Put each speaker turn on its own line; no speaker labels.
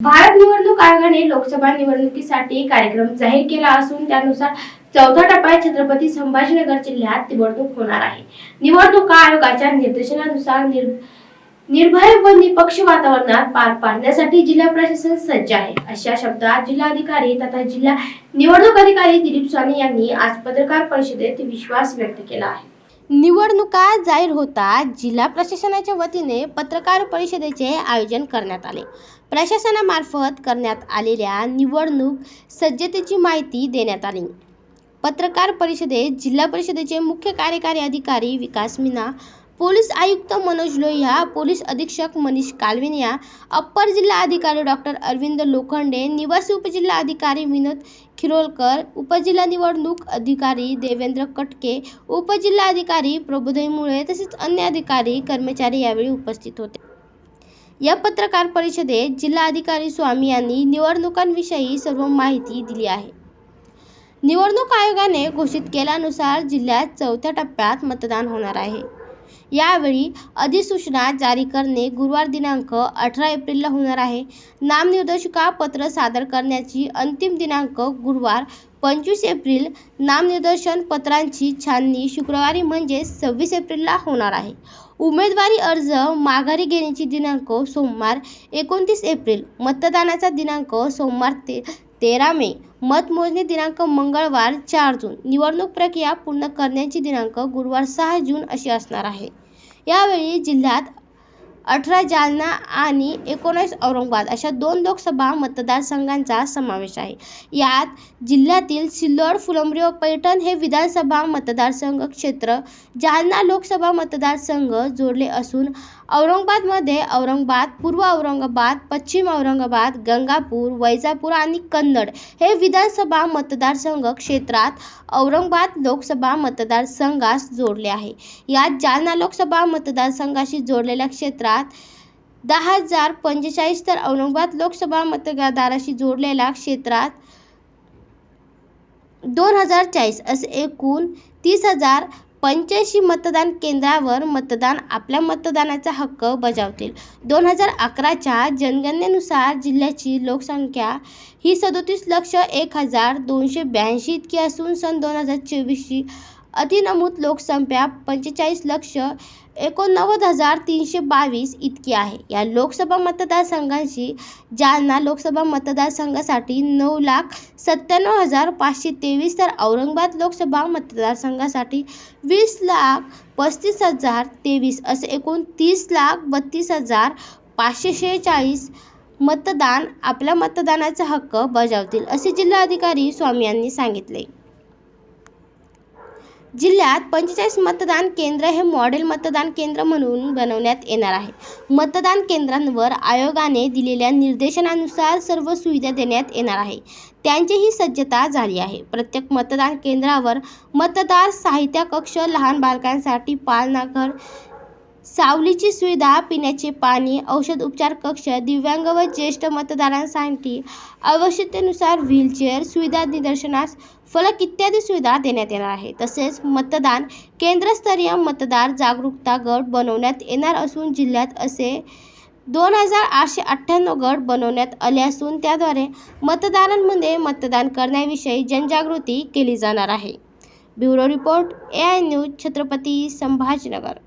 भारत निवडणूक आयोगाने लोकसभा निवडणुकीसाठी कार्यक्रम जाहीर केला असून त्यानुसार चौथा टप्प्यात छत्रपती संभाजीनगर जिल्ह्यात निवडणूक होणार आहे. निवडणूक आयोगाच्या निर्देशनानुसार निर निर्भय व निपक्ष वातावरणात पार पाडण्यासाठी जिल्हा प्रशासन सज्ज आहे. अशा शब्दात जिल्हाधिकारी तथा जिल्हा निवडणूक अधिकारी दिलीप स्वामी यांनी आज पत्रकार परिषदेत विश्वास व्यक्त केला आहे. निवडणुका जाहीर होता जिल्हा प्रशासनाच्या वतीने पत्रकार परिषदेचे आयोजन करण्यात आले. प्रशासनामार्फत करण्यात आलेल्या निवडणूक सज्जतेची माहिती देण्यात आली. पत्रकार परिषदेत जिल्हा परिषदेचे मुख्य कार्यकारी अधिकारी विकास मीना पोलीस आयुक्त मनोज लोहिया पोलीस अधीक्षक मनीष कालविनिया अप्पर जिल्हा अधिकारी डॉक्टर अरविंद लोखंडे निवासी उपजिल्हा अधिकारी विनोद खिरोलकर उपजिल्हा निवडणूक अधिकारी देवेंद्र कटके उपजिल्हा अधिकारी प्रबोधय मुळे तसेच अन्य अधिकारी कर्मचारी यावेळी उपस्थित होते. या पत्रकार परिषदेत जिल्हाधिकारी स्वामी यांनी निवडणुकांविषयी सर्व माहिती दिली आहे. निवडणूक आयोगाने घोषित केल्यानुसार जिल्ह्यात चौथ्या टप्प्यात मतदान होणार आहे. यावेळी अधिसूचना जारी करणे गुरुवार दिनांक अठरा एप्रिलला होणार आहे. नामनिर्देशिका पत्र सादर करण्याची अंतिम दिनांक गुरुवार पंचवीस एप्रिल. नामनिर्देशन पत्रांची छाननी शुक्रवारी म्हणजे सव्वीस एप्रिलला होणार आहे. उमेदवारी अर्ज माघारी घेण्याची दिनांक सोमवार एकोणतीस एप्रिल. मतदानाचा दिनांक सोमवार ते तेरा मे. मतमोजणी दिनांक मंगळवार चार जून. निवडणूक प्रक्रिया पूर्ण करण्याची दिनांक गुरुवार सहा जून अशी असणार आहे. यावेळी जिल्ह्यात अठरा जालना आणि एकोणीस औरंगाबाद अशा दोन लोकसभा मतदारसंघांचा समावेश आहे. यात जिल्ह्यातील सिल्लोड फुलंब्री व पैठण हे विधानसभा मतदारसंघ क्षेत्र. जालना लोकसभा मतदारसंघ जोडले असून औरंगाबादमध्ये औरंगाबाद पूर्व औरंगाबाद पश्चिम औरंगाबाद गंगापूर वैजापूर आणि कन्नड हे विधानसभा मतदारसंघ क्षेत्रात औरंगाबाद लोकसभा मतदारसंघास जोडले आहे. यात जालना लोकसभा मतदारसंघाशी जोडलेल्या क्षेत्रात दहा हजार पंचेचाळीस तर औरंगाबाद लोकसभा मतदाराशी जोडलेल्या क्षेत्रात दोन हजार चाळीस असे एकूण तीस हजार पंच्याऐंशी मतदान केंद्रावर मतदान आपल्या मतदानाचा हक्क बजावतील. दोन हजार अकराच्या जनगणनेनुसार जिल्ह्याची लोकसंख्या ही सदोतीस लक्ष एक हजार दोनशे ब्याऐंशी इतकी असून सन दोन हजार चोवीसची अधिनमूत लोकसंख्या पंचेचाळीस लक्ष एकोणनव्वद हजार तीनशे बावीस इतकी आहे. या लोकसभा मतदारसंघांशी जालना लोकसभा मतदारसंघासाठी नऊ लाख सत्त्याण्णव हजार पाचशे तेवीस तर औरंगाबाद लोकसभा मतदारसंघासाठी वीस लाख पस्तीस हजार तेवीस असे एकूण तीस लाख बत्तीस हजार पाचशे शेहेचाळीस मतदान आपल्या मतदानाचा हक्क बजावतील असे जिल्हाधिकारी स्वामी यांनी सांगितले. जिल्ह्यात पंचेचाळीस मतदान केंद्र हे मॉडेल मतदान केंद्र म्हणून बनवण्यात येणार आहे. मतदान केंद्रांवर आयोगाने दिलेल्या निर्देशनानुसार सर्व सुविधा देण्यात येणार आहे. त्यांची ही सज्जता झाली आहे. प्रत्येक मतदान केंद्रावर मतदार साहित्य कक्ष लहान बालकांसाठी पालनाघर सावलीची सुविधा पिण्याचे पाणी औषध उपचार कक्ष दिव्यांग व ज्येष्ठ मतदारांसाठी आवश्यकतेनुसार व्हीलचेअर सुविधा निदर्शनास फलक इत्यादी सुविधा देण्यात येणार आहे तसेच मतदान केंद्रस्तरीय मतदार जागरूकता गट बनवण्यात येणार असून जिल्ह्यात असे दोन हजार आठशे अठ्ठ्याण्णव गट बनवण्यात आले असून त्याद्वारे मतदारांमध्ये मतदान करण्याविषयी जनजागृती केली जाणार आहे. Bureau report A I news Chhatrapati Sambhajinagar.